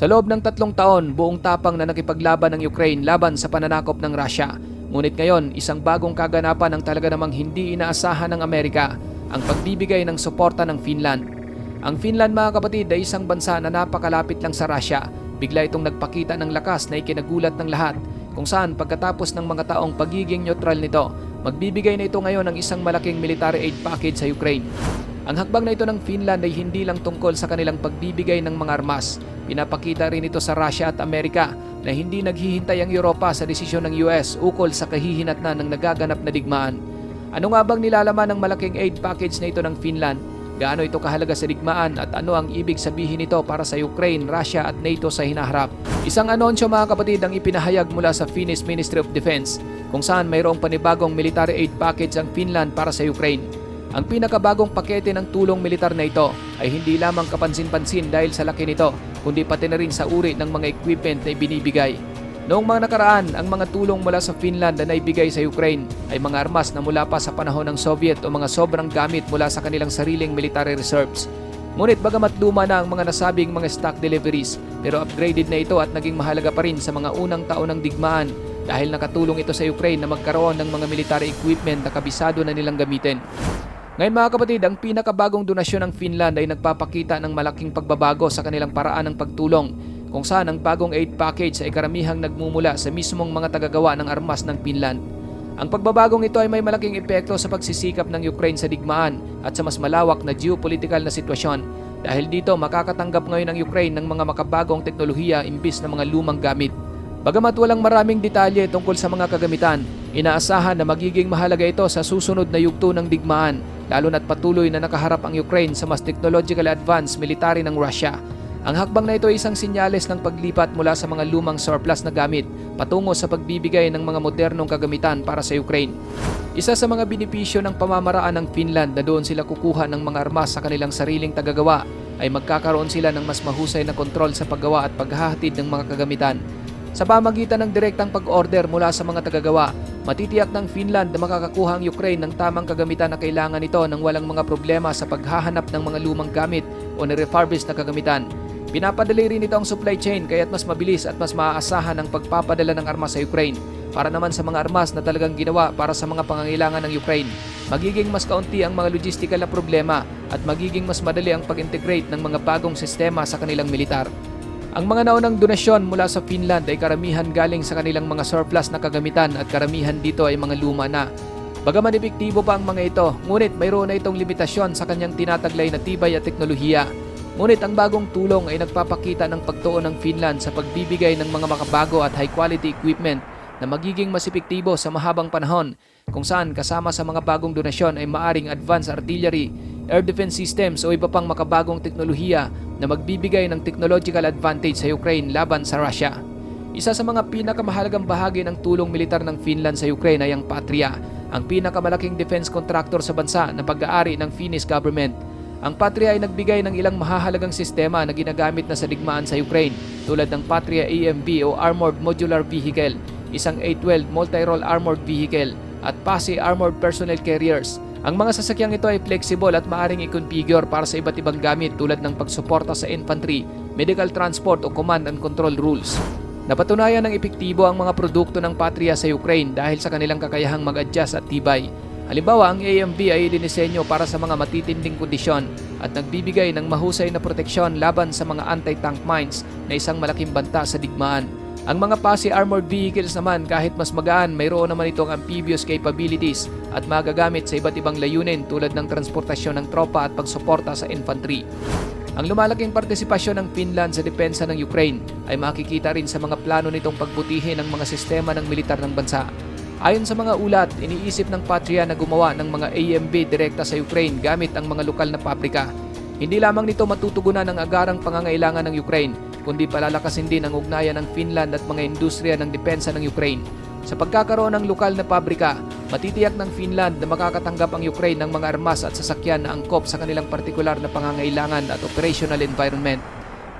Sa loob ng tatlong taon, buong tapang na nakipaglaban ng Ukraine laban sa pananakop ng Russia. Ngunit ngayon, isang bagong kaganapan ang talaga namang hindi inaasahan ng Amerika, ang pagbibigay ng suporta ng Finland. Ang Finland mga kapatid ay isang bansa na napakalapit lang sa Russia. Bigla itong nagpakita ng lakas na ikinagulat ng lahat kung saan pagkatapos ng mga taong pagiging neutral nito, magbibigay na ito ngayon ng isang malaking military aid package sa Ukraine. Ang hakbang na ito ng Finland ay hindi lang tungkol sa kanilang pagbibigay ng mga armas. Pinapakita rin ito sa Russia at Amerika na hindi naghihintay ang Europa sa desisyon ng US ukol sa kahihinatnan ng nagaganap na digmaan. Ano nga bang nilalaman ng malaking aid package na ito ng Finland? Gaano ito kahalaga sa digmaan at ano ang ibig sabihin nito para sa Ukraine, Russia at NATO sa hinaharap? Isang anunsyo mga kapatid ang ipinahayag mula sa Finnish Ministry of Defense kung saan mayroong panibagong military aid package ang Finland para sa Ukraine. Ang pinakabagong pakete ng tulong militar na ito ay hindi lamang kapansin-pansin dahil sa laki nito, kundi pati na rin sa uri ng mga equipment na ibinibigay. Noong mga nakaraan, ang mga tulong mula sa Finland na naibigay sa Ukraine ay mga armas na mula pa sa panahon ng Soviet o mga sobrang gamit mula sa kanilang sariling military reserves. Ngunit bagamat luma na ang mga nasabing mga stock deliveries, pero upgraded na ito at naging mahalaga pa rin sa mga unang taon ng digmaan dahil nakatulong ito sa Ukraine na magkaroon ng mga military equipment na kabisado na nilang gamitin. Ngayon mga kapatid, ang pinakabagong donasyon ng Finland ay nagpapakita ng malaking pagbabago sa kanilang paraan ng pagtulong kung saan ang bagong aid package ay karamihang nagmumula sa mismong mga tagagawa ng armas ng Finland. Ang pagbabagong ito ay may malaking epekto sa pagsisikap ng Ukraine sa digmaan at sa mas malawak na geopolitical na sitwasyon dahil dito makakatanggap ngayon ang Ukraine ng mga makabagong teknolohiya imbis na mga lumang gamit. Bagamat walang maraming detalye tungkol sa mga kagamitan, inaasahan na magiging mahalaga ito sa susunod na yugto ng digmaan lalo na't patuloy na nakaharap ang Ukraine sa mas technological advanced military ng Russia. Ang hakbang na ito ay isang sinyales ng paglipat mula sa mga lumang surplus na gamit patungo sa pagbibigay ng mga modernong kagamitan para sa Ukraine. Isa sa mga binipisyo ng pamamaraan ng Finland na doon sila kukuha ng mga armas sa kanilang sariling tagagawa ay magkakaroon sila ng mas mahusay na kontrol sa paggawa at paghahatid ng mga kagamitan. Sa pamagitan ng direktang pag-order mula sa mga tagagawa, matitiyak ng Finland na makakakuha ang Ukraine ng tamang kagamitan na kailangan nito nang walang mga problema sa paghahanap ng mga lumang gamit o nirefurbish na kagamitan. Pinapadali rin ito ang supply chain kaya't mas mabilis at mas maaasahan ang pagpapadala ng armas sa Ukraine. Para naman sa mga armas na talagang ginawa para sa mga pangangailangan ng Ukraine, magiging mas kaunti ang mga logistical na problema at magiging mas madali ang pag-integrate ng mga bagong sistema sa kanilang militar. Ang mga naunang donasyon mula sa Finland ay karamihan galing sa kanilang mga surplus na kagamitan at karamihan dito ay mga luma na. Bagaman epektibo pa ang mga ito, ngunit mayroon na itong limitasyon sa kanyang tinataglay na tibay at teknolohiya. Ngunit ang bagong tulong ay nagpapakita ng pagtuon ng Finland sa pagbibigay ng mga makabago at high quality equipment na magiging mas epektibo sa mahabang panahon kung saan kasama sa mga bagong donasyon ay maaring advanced artillery, air defense systems o iba pang makabagong teknolohiya na magbibigay ng technological advantage sa Ukraine laban sa Russia. Isa sa mga pinakamahalagang bahagi ng tulong militar ng Finland sa Ukraine ay ang Patria, ang pinakamalaking defense contractor sa bansa na pag-aari ng Finnish government. Ang Patria ay nagbigay ng ilang mahahalagang sistema na ginagamit na sa digmaan sa Ukraine tulad ng Patria AMV o Armored Modular Vehicle, isang A-12 multi-role armored vehicle at PASI Armored Personnel Carriers ang mga sasakyang ito ay flexible at maaring i-configure para sa iba't ibang gamit tulad ng pagsuporta sa infantry, medical transport o command and control rules. Napatunayan ng epektibo ang mga produkto ng Patria sa Ukraine dahil sa kanilang kakayahang mag-adjust at tibay. Halimbawa, ang AMV ay dinisenyo para sa mga matitinding kondisyon at nagbibigay ng mahusay na proteksyon laban sa mga anti-tank mines na isang malaking banta sa digmaan. Ang mga PASI armored vehicles naman kahit mas magaan mayroon naman itong amphibious capabilities at magagamit sa iba't ibang layunin tulad ng transportasyon ng tropa at pagsuporta sa infantry. Ang lumalaking partisipasyon ng Finland sa depensa ng Ukraine ay makikita rin sa mga plano nitong pagbutihin ng mga sistema ng militar ng bansa. Ayon sa mga ulat, iniisip ng Patria na gumawa ng mga AMB direkta sa Ukraine gamit ang mga lokal na pabrika. Hindi lamang nito matutugunan ang agarang pangangailangan ng Ukraine kundi palalakasin din ang ugnayan ng Finland at mga industriya ng depensa ng Ukraine. Sa pagkakaroon ng lokal na pabrika, matitiyak ng Finland na makakatanggap ang Ukraine ng mga armas at sasakyan na angkop sa kanilang partikular na pangangailangan at operational environment.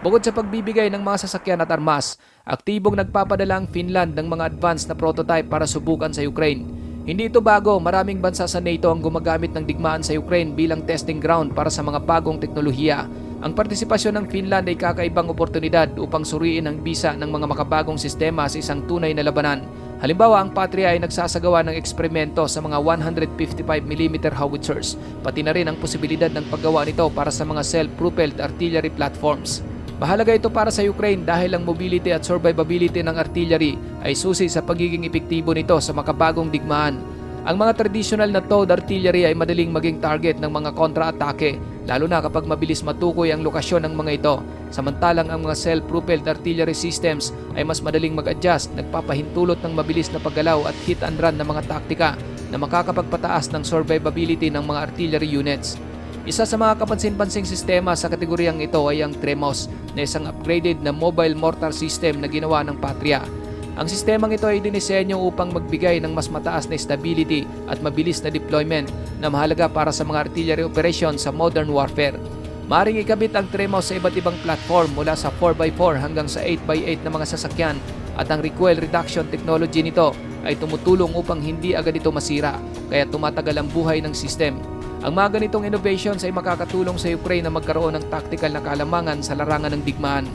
Bukod sa pagbibigay ng mga sasakyan at armas, aktibong nagpapadala ang Finland ng mga advanced na prototype para subukan sa Ukraine. Hindi ito bago, maraming bansa sa NATO ang gumagamit ng digmaan sa Ukraine bilang testing ground para sa mga bagong teknolohiya Ang partisipasyon ng Finland ay kakaibang oportunidad upang suriin ang bisa ng mga makabagong sistema sa isang tunay na labanan. Halimbawa, ang Patria ay nagsasagawa ng eksperimento sa mga 155mm howitzers, pati na rin ang posibilidad ng paggawa nito para sa mga self-propelled artillery platforms. Mahalaga ito para sa Ukraine dahil ang mobility at survivability ng artillery ay susi sa pagiging epektibo nito sa makabagong digmaan. Ang mga traditional na towed artillery ay madaling maging target ng mga kontra-atake, lalo na kapag mabilis matukoy ang lokasyon ng mga ito. Samantalang ang mga self-propelled artillery systems ay mas madaling mag-adjust, nagpapahintulot ng mabilis na paggalaw at hit and run na mga taktika na makakapagpataas ng survivability ng mga artillery units. Isa sa mga kapansin-pansing sistema sa kategoryang ito ay ang TREMOS na isang upgraded na mobile mortar system na ginawa ng Patria. Ang sistemang ito ay dinisenyo upang magbigay ng mas mataas na stability at mabilis na deployment na mahalaga para sa mga artillery operation sa modern warfare. Maring ikabit ang TREMOS sa iba't ibang platform mula sa 4x4 hanggang sa 8x8 na mga sasakyan at ang recoil reduction technology nito ay tumutulong upang hindi agad ito masira kaya tumatagal ang buhay ng system. Ang mga ganitong innovations ay makakatulong sa Ukraine na magkaroon ng tactical na kalamangan sa larangan ng digmaan.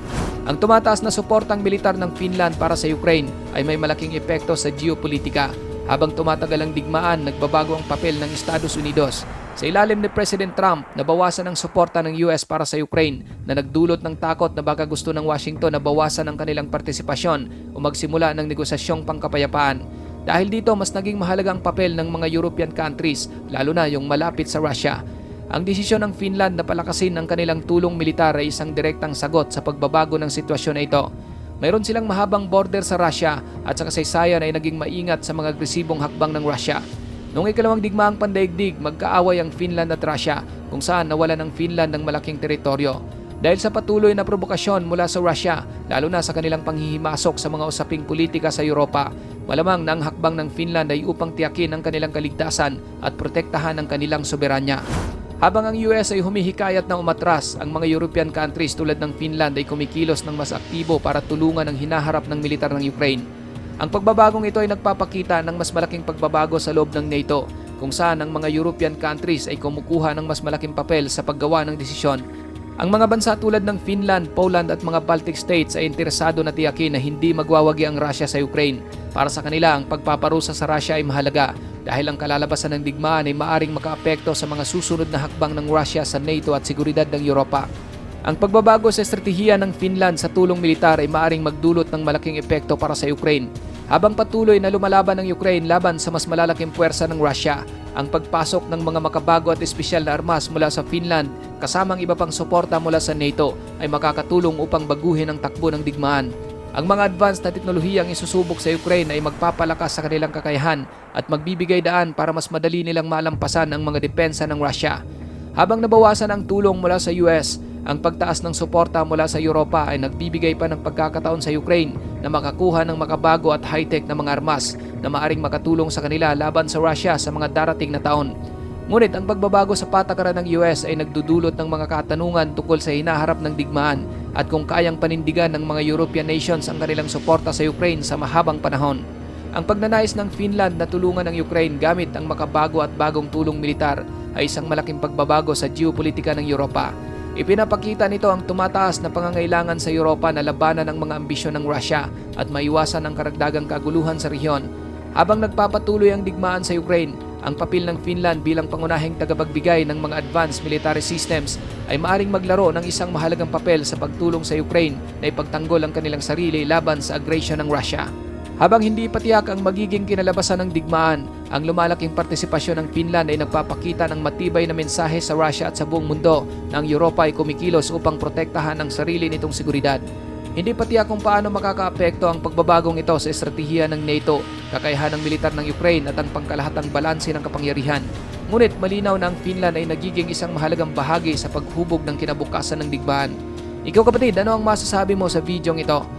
Ang tumataas na suportang militar ng Finland para sa Ukraine ay may malaking epekto sa geopolitika. Habang tumatagal ang digmaan, nagbabago ang papel ng Estados Unidos. Sa ilalim ni President Trump, nabawasan ang suporta ng US para sa Ukraine na nagdulot ng takot na baka gusto ng Washington na bawasan ang kanilang partisipasyon o magsimula ng negosasyong pangkapayapaan. Dahil dito, mas naging mahalaga ang papel ng mga European countries, lalo na yung malapit sa Russia. Ang desisyon ng Finland na palakasin ang kanilang tulong militar ay isang direktang sagot sa pagbabago ng sitwasyon na ito. Mayroon silang mahabang border sa Russia at sa kasaysayan ay naging maingat sa mga agresibong hakbang ng Russia. Noong ikalawang digmaang pandaigdig, magkaaway ang Finland at Russia kung saan nawalan ng Finland ng malaking teritoryo. Dahil sa patuloy na provokasyon mula sa Russia, lalo na sa kanilang panghihimasok sa mga usaping politika sa Europa, malamang na ang hakbang ng Finland ay upang tiyakin ang kanilang kaligtasan at protektahan ang kanilang soberanya. Habang ang US ay humihikayat na umatras, ang mga European countries tulad ng Finland ay kumikilos ng mas aktibo para tulungan ang hinaharap ng militar ng Ukraine. Ang pagbabagong ito ay nagpapakita ng mas malaking pagbabago sa loob ng NATO, kung saan ang mga European countries ay kumukuha ng mas malaking papel sa paggawa ng desisyon. Ang mga bansa tulad ng Finland, Poland at mga Baltic states ay interesado na tiyakin na hindi magwawagi ang Russia sa Ukraine. Para sa kanila, ang pagpaparusa sa Russia ay mahalaga dahil ang kalalabasan ng digmaan ay maaring makaapekto sa mga susunod na hakbang ng Russia sa NATO at seguridad ng Europa. Ang pagbabago sa estratehiya ng Finland sa tulong militar ay maaring magdulot ng malaking epekto para sa Ukraine. Habang patuloy na lumalaban ng Ukraine laban sa mas malalaking puwersa ng Russia, ang pagpasok ng mga makabago at espesyal na armas mula sa Finland kasamang iba pang suporta mula sa NATO ay makakatulong upang baguhin ang takbo ng digmaan. Ang mga advanced na teknolohiyang isusubok sa Ukraine ay magpapalakas sa kanilang kakayahan at magbibigay daan para mas madali nilang malampasan ang mga depensa ng Russia. Habang nabawasan ang tulong mula sa US, ang pagtaas ng suporta mula sa Europa ay nagbibigay pa ng pagkakataon sa Ukraine na makakuha ng makabago at high-tech na mga armas na maaring makatulong sa kanila laban sa Russia sa mga darating na taon. Ngunit ang pagbabago sa patakaran ng US ay nagdudulot ng mga katanungan tungkol sa hinaharap ng digmaan at kung kayang panindigan ng mga European nations ang kanilang suporta sa Ukraine sa mahabang panahon. Ang pagnanais ng Finland na tulungan ang Ukraine gamit ang makabago at bagong tulong militar ay isang malaking pagbabago sa geopolitika ng Europa. Ipinapakita nito ang tumataas na pangangailangan sa Europa na labanan ang mga ambisyon ng Russia at maiwasan ang karagdagang kaguluhan sa rehiyon. Habang nagpapatuloy ang digmaan sa Ukraine, ang papel ng Finland bilang pangunahing tagapagbigay ng mga advanced military systems ay maaring maglaro ng isang mahalagang papel sa pagtulong sa Ukraine na ipagtanggol ang kanilang sarili laban sa aggression ng Russia. Habang hindi patiyak ang magiging kinalabasan ng digmaan, ang lumalaking partisipasyon ng Finland ay nagpapakita ng matibay na mensahe sa Russia at sa buong mundo na ang Europa ay kumikilos upang protektahan ang sarili nitong seguridad. Hindi patiyak kung paano makakaapekto ang pagbabagong ito sa estratehiya ng NATO, kakayahan ng militar ng Ukraine at ang pangkalahatang balanse ng kapangyarihan. Ngunit malinaw na ang Finland ay nagiging isang mahalagang bahagi sa paghubog ng kinabukasan ng digmaan. Ikaw kapatid, ano ang masasabi mo sa videong ito?